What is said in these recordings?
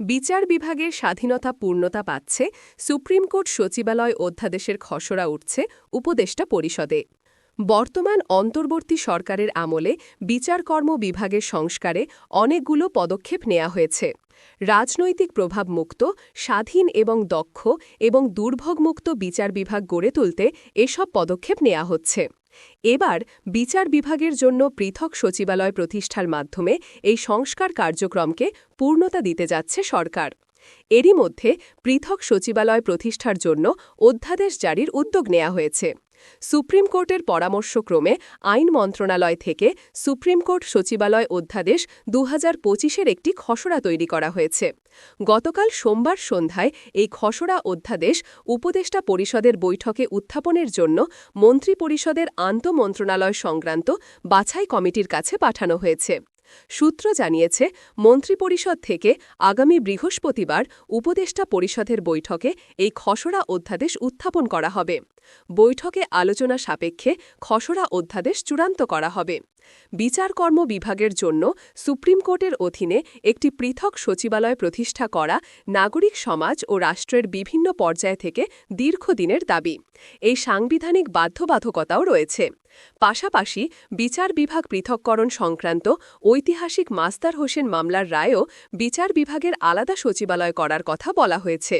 বিচার বিভাগের স্বাধীনতা পূর্ণতা পাচ্ছে, সুপ্রিম কোর্ট সচিবালয় অধ্যাদেশের খসড়া উঠছে উপদেষ্টা পরিষদে। বর্তমান অন্তর্বর্তী সরকারের আমলে বিচারকর্ম বিভাগের সংস্কারে অনেকগুলো পদক্ষেপ নেওয়া হয়েছে। রাজনৈতিক প্রভাবমুক্ত, স্বাধীন এবং দক্ষ এবং দুর্ভোগমুক্ত বিচার বিভাগ গড়ে তুলতে এসব পদক্ষেপ নেওয়া হচ্ছে। এবার বিচার বিভাগের জন্য পৃথক সচিবালয় প্রতিষ্ঠার মাধ্যমে এই সংস্কার কার্যক্রমকে পূর্ণতা দিতে যাচ্ছে সরকার। এরই মধ্যে পৃথক সচিবালয় প্রতিষ্ঠার জন্য অধ্যাদেশ জারির উদ্যোগ নেওয়া হয়েছে। সুপ্রিম কোর্টের পরামর্শক্রমে আইন মন্ত্রণালয় থেকে সুপ্রিম কোর্ট সচিবালয় অধ্যাদেশ দু হাজার একটি খসড়া তৈরি করা হয়েছে। গতকাল সোমবার সন্ধ্যায় এই খসড়া অধ্যাদেশ উপদেষ্টা পরিষদের বৈঠকে উত্থাপনের জন্য মন্ত্রিপরিষদের আন্তঃমন্ত্রণালয় সংক্রান্ত বাছাই কমিটির কাছে পাঠানো হয়েছে। সূত্র জানিয়েছে, মন্ত্রিপরিষদ থেকে আগামী বৃহস্পতিবার উপদেষ্টা পরিষদের বৈঠকে এই খসড়া অধ্যাদেশ উত্থাপন করা হবে। বৈঠকে আলোচনা সাপেক্ষে খসড়া অধ্যাদেশ চূড়ান্ত করা হবে। বিচারকর্ম বিভাগের জন্য সুপ্রিম কোর্টের অধীনে একটি পৃথক সচিবালয় প্রতিষ্ঠা করা নাগরিক সমাজ ও রাষ্ট্রের বিভিন্ন পর্যায় থেকে দীর্ঘদিনের দাবি। এই সাংবিধানিক বাধ্যবাধকতাও রয়েছে। পাশাপাশি বিচার বিভাগ পৃথককরণ সংক্রান্ত ঐতিহাসিক মাস্তার হোসেন মামলার রায়েও বিচার বিভাগের আলাদা সচিবালয় করার কথা বলা হয়েছে।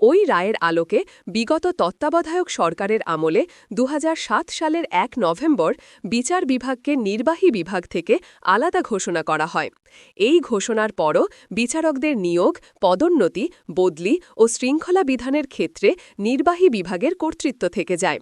ওই রায়ের আলোকে বিগত তত্ত্বাবধায়ক সরকারের আমলে দু হাজার সাত সালের এক নভেম্বর বিচার বিভাগকে নির্বাহী বিভাগ থেকে আলাদা ঘোষণা করা হয়। এই ঘোষণার পরও বিচারকদের নিয়োগ, পদোন্নতি, বদলি ও শৃঙ্খলা বিধানের ক্ষেত্রে নির্বাহী বিভাগের কর্তৃত্ব থেকে যায়।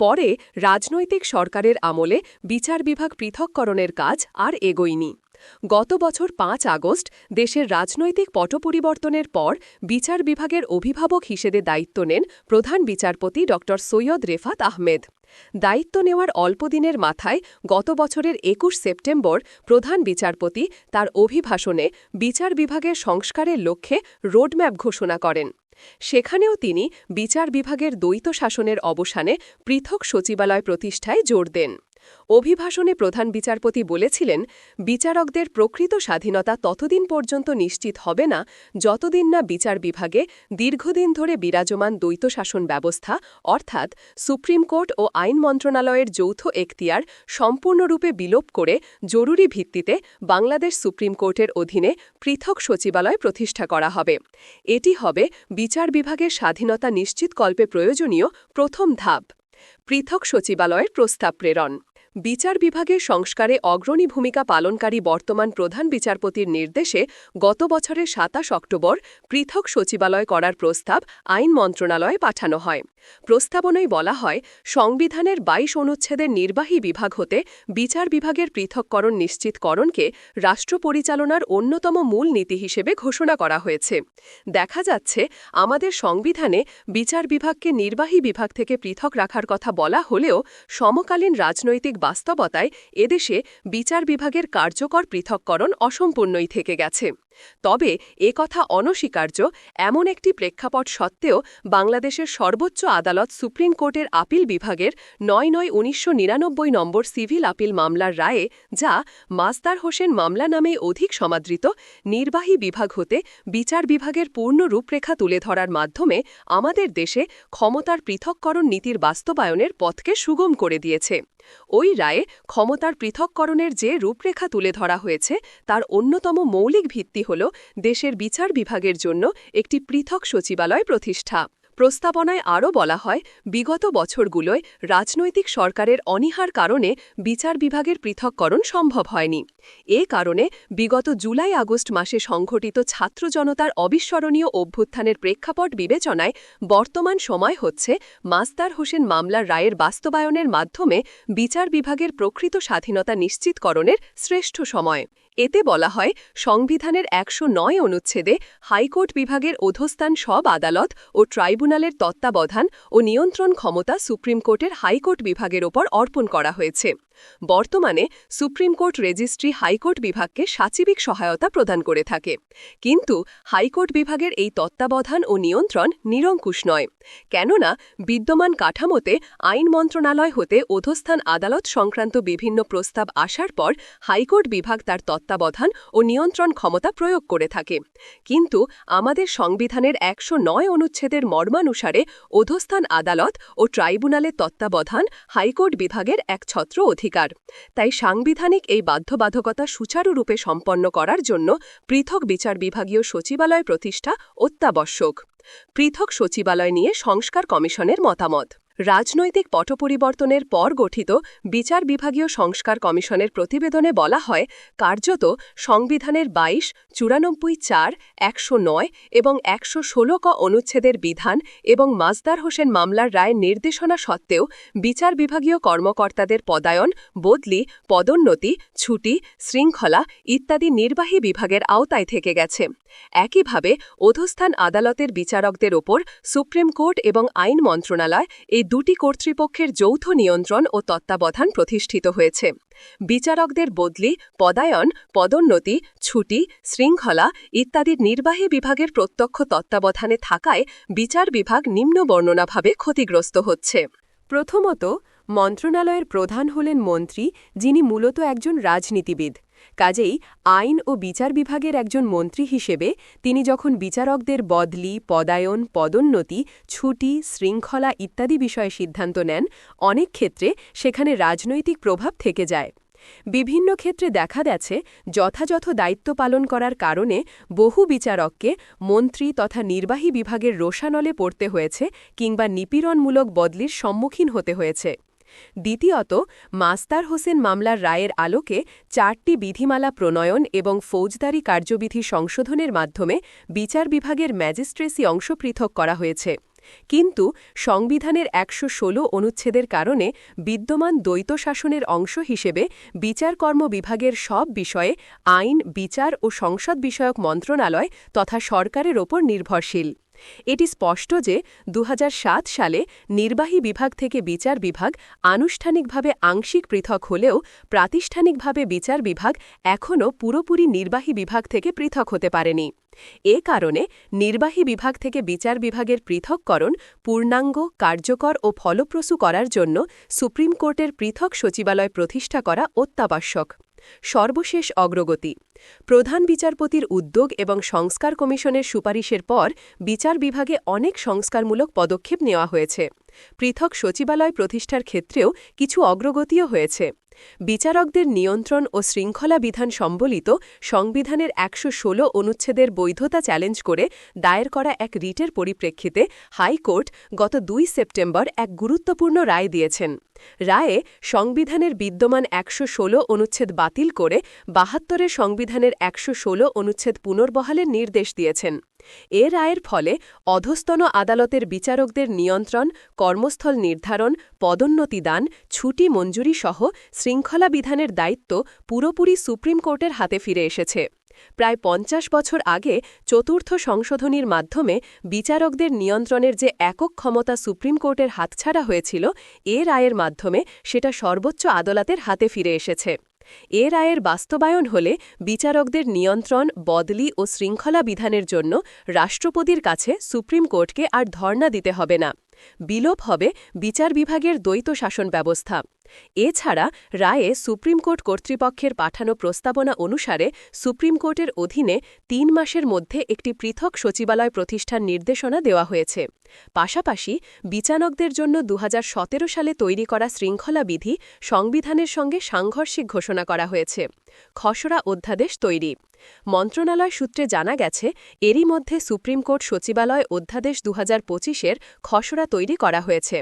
পরে রাজনৈতিক সরকারের আমলে বিচার বিভাগ পৃথককরণের কাজ আর এগোয়নি। গত বছর পাঁচ আগস্ট দেশের রাজনৈতিক পট পরিবর্তনের পর বিচার বিভাগের অভিভাবক হিসেবে দায়িত্ব নেন প্রধান বিচারপতি ড. সৈয়দ রেফাত আহমেদ। দায়িত্ব নেওয়ার অল্প দিনের মাথায় গত বছরের একুশ সেপ্টেম্বর প্রধান বিচারপতি তার অভিভাষণে বিচার বিভাগের সংস্কারের লক্ষ্যে রোডম্যাপ ঘোষণা করেন। সেখানেও তিনি বিচার বিভাগের দ্বৈত শাসনের অবসানে পৃথক সচিবালয় প্রতিষ্ঠায় জোর দেন। অভিভাষণে প্রধান বিচারপতি বলেছিলেন, বিচারকদের প্রকৃত স্বাধীনতা ততদিন পর্যন্ত নিশ্চিত হবে না যতদিন না বিচার বিভাগে দীর্ঘদিন ধরে বিরাজমান দ্বৈত শাসন ব্যবস্থা, অর্থাৎ সুপ্রিম কোর্ট ও আইন মন্ত্রণালয়ের যৌথ এখতিয়ার সম্পূর্ণরূপে বিলোপ করে জরুরি ভিত্তিতে বাংলাদেশ সুপ্রিম কোর্টের অধীনে পৃথক সচিবালয় প্রতিষ্ঠা করা হবে। এটি হবে বিচার বিভাগের স্বাধীনতা নিশ্চিতকল্পে প্রয়োজনীয় প্রথম ধাপ। পৃথক সচিবালয়ের প্রস্তাব প্রেরণ। বিচার বিভাগের সংস্কারে অগ্রণী ভূমিকা পালনকারী বর্তমান প্রধান বিচারপতির নির্দেশে গত বছরের সাতাশ অক্টোবর পৃথক সচিবালয় করার প্রস্তাব আইন মন্ত্রণালয়ে পাঠানো হয়। প্রস্তাবনায় বলা হয়, সংবিধানের বাইশ অনুচ্ছেদের নির্বাহী বিভাগ হতে বিচার বিভাগের পৃথককরণ নিশ্চিতকরণকে রাষ্ট্র পরিচালনার অন্যতম মূল নীতি হিসেবে ঘোষণা করা হয়েছে। দেখা যাচ্ছে, আমাদের সংবিধানে বিচার বিভাগকে নির্বাহী বিভাগ থেকে পৃথক রাখার কথা বলা হলেও সমকালীন রাজনৈতিক বাস্তবতায় এদেশে বিচার বিভাগের কার্যকর পৃথককরণ অসম্পূর্ণই থেকে গেছে। তবে এ কথা অনস্বীকার্য, এমন একটি প্রেক্ষাপট সত্ত্বেও বাংলাদেশের সর্বোচ্চ আদালত সুপ্রিম কোর্টের আপিল বিভাগের নয় নয় উনিশশো নম্বর সিভিল আপিল মামলার রায়ে, যা মাস্তার হোসেন মামলা নামে অধিক সমাদৃত, নির্বাহী বিভাগ হতে বিচার বিভাগের পূর্ণ রূপরেখা তুলে ধরার মাধ্যমে আমাদের দেশে ক্ষমতার পৃথককরণ নীতির বাস্তবায়নের পথকে সুগম করে দিয়েছে। ওই রায়ে ক্ষমতার পৃথককরণের যে রূপরেখা তুলে ধরা হয়েছে, তার অন্যতম মৌলিক ভিত্তি হল দেশের বিচার বিভাগের জন্য একটি পৃথক সচিবালয় প্রতিষ্ঠা। প্রস্তাবনায় আরও বলা হয়, বিগত বছরগুলোয় রাজনৈতিক সরকারের অনীহার কারণে বিচার বিভাগের পৃথককরণ সম্ভব হয়নি। এ কারণে বিগত জুলাই আগস্ট মাসে সংঘটিত ছাত্র জনতার অবিস্মরণীয় অভ্যুত্থানের প্রেক্ষাপট বিবেচনায় বর্তমান সময় হচ্ছে মাস্তার হোসেন মামলার রায়ের বাস্তবায়নের মাধ্যমে বিচার বিভাগের প্রকৃত স্বাধীনতা নিশ্চিতকরণের শ্রেষ্ঠ সময়। এতে বলা হয়, সংবিধানের একশো নয় অনুচ্ছেদে হাইকোর্ট বিভাগের অধস্থান সব আদালত ও ট্রাইব্যুনালের তত্ত্বাবধান ও নিয়ন্ত্রণ ক্ষমতা সুপ্রিম কোর্টের হাইকোর্ট বিভাগের ওপর অর্পণ করা হয়েছে। বর্তমানে সুপ্রিম কোর্ট রেজিস্ট্রি হাইকোর্ট বিভাগকে সাচিবিক সহায়তা প্রদান করে থাকে। কিন্তু হাইকোর্ট বিভাগের এই তত্ত্বাবধান ও নিয়ন্ত্রণ নিরঙ্কুশ নয়। কেননা, বিদ্যমান কাঠামোতে আইন মন্ত্রণালয় হতে অধস্থান আদালত সংক্রান্ত বিভিন্ন প্রস্তাব আসার পর হাইকোর্ট বিভাগ তার তত্ত্বাবধান ও নিয়ন্ত্রণ ক্ষমতা প্রয়োগ করে থাকে। কিন্তু আমাদের সংবিধানের একশো নয় অনুচ্ছেদের মর্মানুসারে অধস্থান আদালত ও ট্রাইব্যুনালের তত্ত্বাবধান হাইকোর্ট বিভাগের এক ছত্র অধিকার। তাই সাংবিধানিক এই বাধ্যবাধকতা সুচারুরূপে সম্পন্ন করার জন্য পৃথক বিচার বিভাগীয় সচিবালয় প্রতিষ্ঠা অত্যাবশ্যক। পৃথক সচিবালয় নিয়ে সংস্কার কমিশনের মতামত। রাজনৈতিক পটপরিবর্তনের পর গঠিত বিচার বিভাগীয় সংস্কার কমিশনের প্রতিবেদনে বলা হয়, কার্যত সংবিধানের বাইশ, চুরানব্বই চার, একশো নয় এবং একশো ষোলো ক অনুচ্ছেদের বিধান এবং মাজদার হোসেন মামলার রায় নির্দেশনা সত্ত্বেও বিচার বিভাগীয় কর্মকর্তাদের পদায়ন, বদলি, পদোন্নতি, ছুটি, শৃঙ্খলা ইত্যাদি নির্বাহী বিভাগের আওতায় থেকে গেছে। একইভাবে অধস্থান আদালতের বিচারকদের ওপর সুপ্রিম কোর্ট এবং আইন মন্ত্রণালয় এই দুটি কর্তৃপক্ষের যৌথ নিয়ন্ত্রণ ও তত্ত্বাবধান প্রতিষ্ঠিত হয়েছে। বিচারকদের বদলি, পদায়ন, পদোন্নতি, ছুটি, শৃঙ্খলা ইত্যাদির নির্বাহী বিভাগের প্রত্যক্ষ তত্ত্বাবধানে থাকায় বিচার বিভাগ নিম্ন বর্ণনাভাবে ক্ষতিগ্রস্ত হচ্ছে। প্রথমত, মন্ত্রণালয়ের প্রধান হলেন মন্ত্রী যিনি মূলত একজন রাজনীতিবিদ। কাজেই আইন ও বিচার বিভাগের একজন মন্ত্রী হিসেবে তিনি যখন বিচারকদের বদলি, পদায়ন, পদোন্নতি, ছুটি, শৃঙ্খলা ইত্যাদি বিষয়ে সিদ্ধান্ত নেন, অনেক ক্ষেত্রে সেখানে রাজনৈতিক প্রভাব থেকে যায়। বিভিন্ন ক্ষেত্রে দেখা গেছে যথাযথ দায়িত্ব পালন করার কারণে বহু বিচারককে মন্ত্রী তথা নির্বাহী বিভাগের রোষানলে পড়তে হয়েছে কিংবা নিপীড়নমূলক বদলির সম্মুখীন হতে হয়েছে। দ্বিতীয়ত, মাস্তার হোসেন মামলার রায়ের আলোকে চারটি বিধিমালা প্রণয়ন এবং ফৌজদারি কার্যবিধি সংশোধনের মাধ্যমে বিচার বিভাগের ম্যাজিস্ট্রেসি অংশ পৃথক করা হয়েছে। কিন্তু সংবিধানের একশো ষোলো অনুচ্ছেদের কারণে বিদ্যমান দ্বৈত শাসনের অংশ হিসেবে বিচারকর্ম বিভাগের সব বিষয়ে আইন, বিচার ও সংসদ বিষয়ক মন্ত্রণালয় তথা সরকারের ওপর নির্ভরশীল। এটি স্পষ্ট যে দু হাজার সাত সালে নির্বাহী বিভাগ থেকে বিচার বিভাগ আনুষ্ঠানিকভাবে আংশিক পৃথক হলেও প্রাতিষ্ঠানিকভাবে বিচার বিভাগ এখনও পুরোপুরি নির্বাহী বিভাগ থেকে পৃথক হতে পারেনি। এ কারণে নির্বাহী বিভাগ থেকে বিচার বিভাগের পৃথককরণ পূর্ণাঙ্গ, কার্যকর ও ফলপ্রসূ করার জন্য সুপ্রিম কোর্টের পৃথক সচিবালয় প্রতিষ্ঠা করা অত্যাবশ্যক। সর্বশেষ অগ্রগতি। প্রধান বিচারপতির উদ্যোগ এবং সংস্কার কমিশনের সুপারিশের পর বিচার বিভাগে অনেক সংস্কারমূলক পদক্ষেপ নেওয়া হয়েছে। পৃথক সচিবালয় প্রতিষ্ঠার ক্ষেত্রেও কিছু অগ্রগতিও হয়েছে। বিচারকদের নিয়ন্ত্রণ ও শৃঙ্খলা বিধান সম্বলিত সংবিধানের একশো ষোলো অনুচ্ছেদের বৈধতা চ্যালেঞ্জ করে দায়ের করা এক রিটের পরিপ্রেক্ষিতে হাইকোর্ট গত দুই সেপ্টেম্বর এক গুরুত্বপূর্ণ রায় দিয়েছেন। রায়ে সংবিধানের বিদ্যমান একশো ষোলো অনুচ্ছেদ বাতিল করে বাহাত্তরের সংবিধানের একশো ষোলো অনুচ্ছেদ পুনর্বহালের নির্দেশ দিয়েছেন। এ রায়ের ফলে অধস্তন আদালতের বিচারকদের নিয়ন্ত্রণ, কর্মস্থল নির্ধারণ, পদোন্নতি দান, ছুটি মঞ্জুরি সহ শৃঙ্খলা বিধানের দায়িত্ব পুরোপুরি সুপ্রিম কোর্টের হাতে ফিরে এসেছে। প্রায় পঞ্চাশ বছর আগে চতুর্থ সংশোধনীর মাধ্যমে বিচারকদের নিয়ন্ত্রণের যে একক ক্ষমতা সুপ্রিম কোর্টের হাতছাড়া হয়েছিল, এ রায়ের মাধ্যমে সেটা সর্বোচ্চ আদালতের হাতে ফিরে এসেছে। এ রায়ের বাস্তবায়ন হলে বিচারকদের নিয়ন্ত্রণ, বদলি ও শৃঙ্খলা বিধানের জন্য রাষ্ট্রপতির কাছে সুপ্রিম কোর্টকে আর ধর্ণা দিতে হবে না। বিলোপ হবে বিচার বিভাগের দ্বৈত শাসন ব্যবস্থা। এছাড়া রায়ে সুপ্রিম কোর্ট কর্তৃপক্ষের পাঠানো প্রস্তাবনা অনুসারে সুপ্রিম কোর্টের অধীনে তিন মাসের মধ্যে একটি পৃথক সচিবালয় প্রতিষ্ঠার নির্দেশনা দেওয়া হয়েছে। পাশাপাশি বিচারকদের জন্য দু হাজার সতেরো সালে তৈরি করা শৃঙ্খলা বিধি সংবিধানের সঙ্গে সাংঘর্ষিক ঘোষণা করা হয়েছে। খসড়া অধ্যাদেশ তৈরি। মন্ত্রণালয় সূত্রে জানা গেছে, এরই মধ্যে সুপ্রিম কোর্ট সচিবালয় অধ্যাদেশ দু হাজার খসড়া তৈরি করা হয়েছে।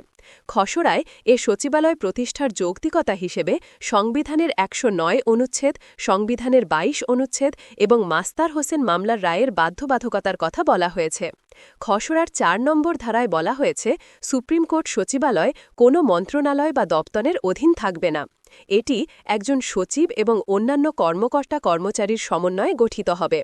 খসড়ায় এ সচিবালয় প্রতিষ্ঠার যৌক্তিকতা হিসেবে সংবিধানের একশো নয় অনুচ্ছেদ, সংবিধানের ২২ অনুচ্ছেদ এবং মাস্তার হোসেন মামলার রায়ের বাধ্যবাধকতার কথা বলা হয়েছে। খসড়ার চার নম্বর ধারায় বলা হয়েছে, সুপ্রিম কোর্ট সচিবালয় কোনো মন্ত্রণালয় বা দপ্তরের অধীন থাকবে না। এটি একজন সচিব এবং অন্যান্য কর্মকর্তা কর্মচারীর সমন্বয়ে গঠিত হবে।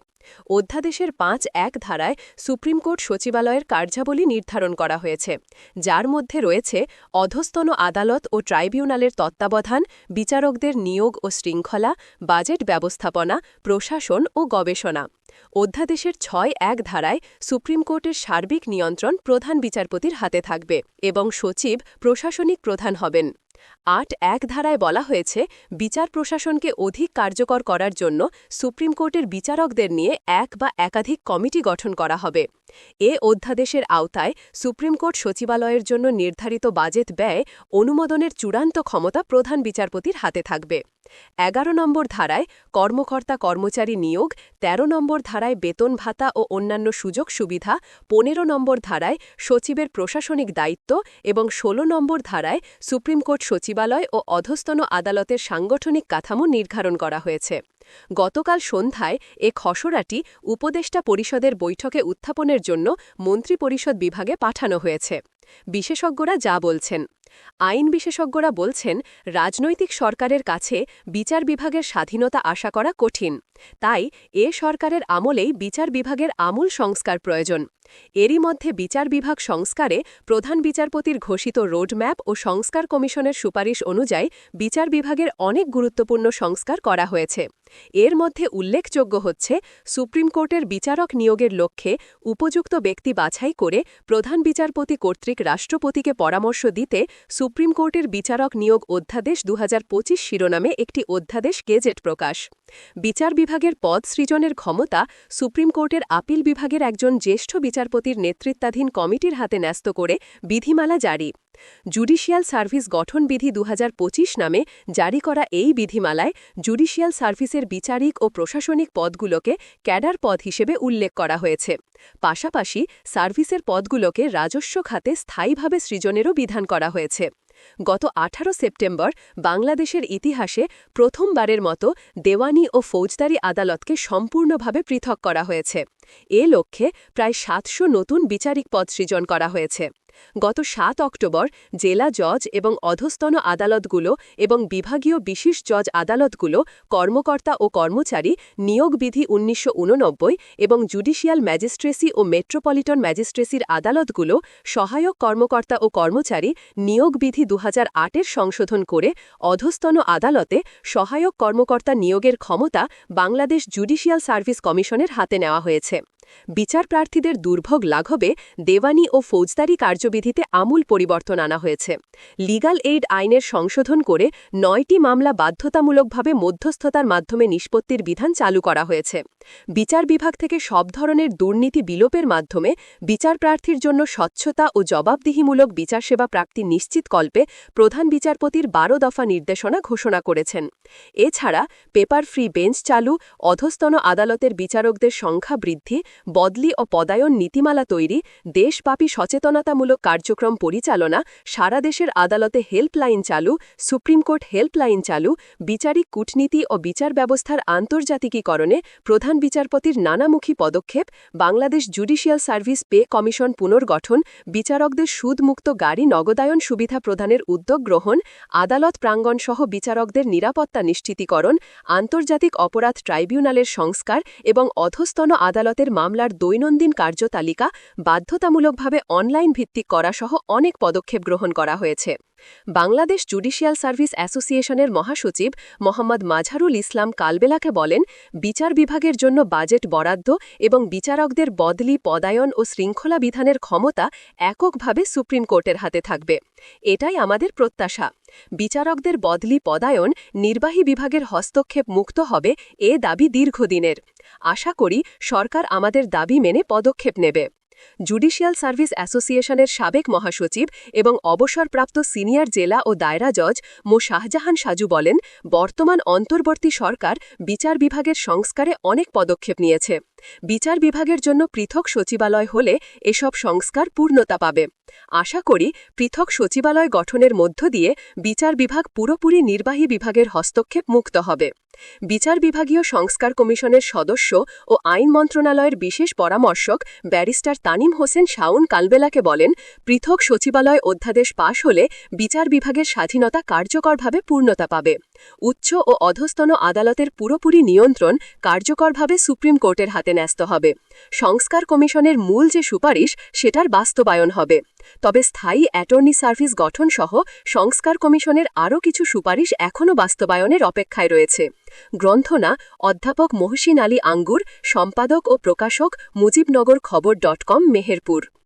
অধ্যাদেশের পাঁচ এক ধারায় সুপ্রিম কোর্ট সচিবালয়ের কার্যাবলী নির্ধারণ করা হয়েছে, যার মধ্যে রয়েছে অধস্তন আদালত ও ট্রাইব্যুনালের তত্ত্বাবধান, বিচারকদের নিয়োগ ও শৃঙ্খলা, বাজেট ব্যবস্থাপনা, প্রশাসন ও গবেষণা। অধ্যাদেশের ছয় এক ধারায় সুপ্রিম কোর্টের সার্বিক নিয়ন্ত্রণ প্রধান বিচারপতির হাতে থাকবে এবং সচিব প্রশাসনিক প্রধান হবেন। আট এক ধারায় বলা হয়েছে, বিচার প্রশাসনকে অধিক কার্যকর করার জন্য সুপ্রিম কোর্টের বিচারকদের নিয়ে এক বা একাধিক কমিটি গঠন করা হবে। এ অধ্যাদেশের আওতায় সুপ্রিম কোর্ট সচিবালয়ের জন্য নির্ধারিত বাজেট ব্যয় অনুমোদনের চূড়ান্ত ক্ষমতা প্রধান বিচারপতির হাতে থাকবে। এগারো নম্বর ধারায় কর্মকর্তা কর্মচারী নিয়োগ ১৩ নম্বর ধারায় বেতন ভাতা ও অন্যান্য সুযোগ সুবিধা, পনেরো নম্বর ধারায় সচিবের প্রশাসনিক দায়িত্ব এবং ১৬ নম্বর ধারায় সুপ্রিম কোর্ট সচিবালয় ও অধস্তন আদালতের সাংগঠনিক কাঠামো নির্ধারণ করা হয়েছে। গতকাল সন্ধ্যায় এ খসড়াটি উপদেষ্টা পরিষদের বৈঠকে উত্থাপনের জন্য মন্ত্রিপরিষদ বিভাগে পাঠানো হয়েছে। বিশেষজ্ঞরা যা বলছেন। আইন বিশেষজ্ঞরা বলছেন, রাজনৈতিক সরকারের কাছে বিচার বিভাগের স্বাধীনতা আশা করা কঠিন। তাই এ সরকারের আমলেই বিচার বিভাগের আমূল সংস্কার প্রয়োজন। এরই মধ্যে বিচার বিভাগ সংস্কারে প্রধান বিচারপতির ঘোষিত রোডম্যাপ ও সংস্কার কমিশনের সুপারিশ অনুযায়ী বিচার বিভাগের অনেক গুরুত্বপূর্ণ সংস্কার করা হয়েছে। এর মধ্যে উল্লেখযোগ্য হচ্ছে, সুপ্রিম কোর্টের বিচারক নিয়োগের লক্ষ্যে উপযুক্ত ব্যক্তি বাছাই করে প্রধান বিচারপতি কর্তৃক রাষ্ট্রপতিকে পরামর্শ দিতে সুপ্রিম কোর্টের বিচারক নিয়োগ অধ্যাদেশ দুহাজার পঁচিশ শিরোনামে একটি অধ্যাদেশ গেজেট প্রকাশ। বিচার বিভাগের পদ সৃজনের ক্ষমতা সুপ্রিম কোর্টের আপিল বিভাগের একজন জ্যেষ্ঠ বিচারপতির নেতৃত্বাধীন কমিটির হাতে ন্যস্ত করে বিধিমালা জারি। জুডিশিয়াল সার্ভিস গঠন বিধি দু হাজার পঁচিশ নামে জারি করা এই বিধিমালায় জুডিশিয়াল সার্ভিসের বিচারিক ও প্রশাসনিক পদগুলোকে ক্যাডার পদ হিসেবে উল্লেখ করা হয়েছে। পাশাপাশি সার্ভিসের পদগুলোকে রাজস্ব খাতে স্থায়ীভাবে সৃজনেরও বিধান করা হয়েছে। গত ১৮ সেপ্টেম্বর বাংলাদেশের ইতিহাসে প্রথমবারের মতো দেওয়ানি ও ফৌজদারি আদালতকে সম্পূর্ণভাবে পৃথক করা হয়েছে। এ লক্ষ্যে প্রায় সাতশো নতুন বিচারিক পদ সৃজন করা হয়েছে। গত সাত অক্টোবর জেলা জজ এবং অধস্তন আদালতগুলো এবং বিভাগীয় বিশেষ জজ আদালতগুলো কর্মকর্তা ও কর্মচারী নিয়োগ বিধি উনিশশো এবং জুডিশিয়াল ম্যাজিস্ট্রেসি ও মেট্রোপলিটন ম্যাজিস্ট্রেসির আদালতগুলো সহায়ক কর্মকর্তা ও কর্মচারী নিয়োগ বিধি দু এর সংশোধন করে অধস্তন আদালতে সহায়ক কর্মকর্তা নিয়োগের ক্ষমতা বাংলাদেশ জুডিশিয়াল সার্ভিস কমিশনের হাতে নেওয়া হয়েছে। বিচার প্রার্থীদের দুর্ভোগ লাঘবে, দেওয়ানি ও ফৌজদারি কার্যবিধিতে আমূল পরিবর্তন আনা হয়েছে। লিগাল এইড আইনের সংশোধন করে নয়টি মামলা বাধ্যতামূলকভাবে মধ্যস্থতার মাধ্যমে নিষ্পত্তির বিধান চালু করা হয়েছে। বিচার বিভাগ থেকে সব ধরনের দুর্নীতি বিলোপের মাধ্যমে বিচার প্রার্থীর জন্য স্বচ্ছতা ও জবাবদিহিমূলক বিচার সেবা প্রাপ্তি নিশ্চিত কল্পে প্রধান বিচারপতির বারো দফা নির্দেশনা ঘোষণা করেছেন। এছাড়া পেপার ফ্রি বেঞ্চ চালু, অধস্তন আদালতের বিচারকদের সংখ্যা বৃদ্ধি বদলি ও পদায়ন নীতিমালা তৈরি, দেশব্যাপী সচেতনতামূলক কার্যক্রম পরিচালনা, সারা দেশের আদালতে হেল্পলাইন চালু, সুপ্রিম কোর্ট হেল্পলাইন চালু, বিচারিক কূটনীতি ও বিচার ব্যবস্থার আন্তর্জাতিকীকরণে প্রধান বিচারপতির নানামুখী পদক্ষেপ, Bangladesh judicial service pay commission পুনর্গঠন, বিচারকদের সুদমুক্ত গাড়ি নগদায়ন সুবিধা প্রদানের উদ্যোগ গ্রহণ, আদালত প্রাঙ্গণসহ বিচারকদের নিরাপত্তা নিশ্চিতীকরণ, আন্তর্জাতিক অপরাধ ট্রাইব্যুনালের সংস্কার এবং অধস্তন আদালতের মামলার দৈনন্দিন কার্যতালিকা বাধ্যতামূলকভাবে অনলাইন ভিত্তিক করাসহ অনেক পদক্ষেপ গ্রহণ করা হয়েছে। বাংলাদেশ জুডিশিয়াল সার্ভিস অ্যাসোসিয়েশনের মহাসচিব মোহাম্মদ মাঝারুল ইসলাম কালবেলাকে বলেন, বিচার বিভাগের জন্য বাজেট বরাদ্দ এবং বিচারকদের বদলি, পদায়ন ও শৃঙ্খলা বিধানের ক্ষমতা এককভাবে সুপ্রিম কোর্টের হাতে থাকবে। এটাই আমাদের প্রত্যাশা। বিচারকদের বদলি, পদায়ন, নির্বাহী বিভাগের হস্তক্ষেপ মুক্ত হবে এ দাবি দীর্ঘদিনের। আশা করি সরকার আমাদের দাবি মেনে পদক্ষেপ নেবে। জুডিশিয়াল সার্ভিস অ্যাসোসিয়েশনের সাবেক মহাসচিব এবং অবসরপ্রাপ্ত সিনিয়র জেলা ও দায়রা জজ মো শাহজাহান সাজু বলেন, বর্তমান অন্তর্বর্তী সরকার বিচার বিভাগের সংস্কারে অনেক পদক্ষেপ নিয়েছে। বিচার বিভাগের জন্য পৃথক সচিবালয় হলে এসব সংস্কার পূর্ণতা পাবে। আশা করি পৃথক সচিবালয় গঠনের মধ্য দিয়ে বিচার বিভাগ পুরোপুরি নির্বাহী বিভাগের হস্তক্ষেপ মুক্ত হবে। বিচার বিভাগীয় সংস্কার কমিশনের সদস্য ও আইন মন্ত্রণালয়ের বিশেষ পরামর্শক ব্যারিস্টার তানিম হোসেন শাউন কালবেলাকে বলেন, পৃথক সচিবালয় অধ্যাদেশ পাশ হলে বিচার বিভাগের স্বাধীনতা কার্যকরভাবে পূর্ণতা পাবে। উচ্চ ও অধস্তন আদালতের পুরোপুরি নিয়ন্ত্রণ কার্যকরভাবে সুপ্রিম কোর্টের হাতে ন্যস্ত হবে। সংস্কার কমিশনের মূল যে সুপারিশ, সেটার বাস্তবায়ন হবে। তবে স্থায়ী অ্যাটর্নি সার্ভিস গঠন সহ সংস্কার কমিশনের আরও কিছু সুপারিশ এখনও বাস্তবায়নের অপেক্ষায় রয়েছে। গ্রন্থনা, অধ্যাপক মহসিন আলী আঙ্গুর, সম্পাদক ও প্রকাশক মুজিবনগর খবর ডট কম, মেহেরপুর।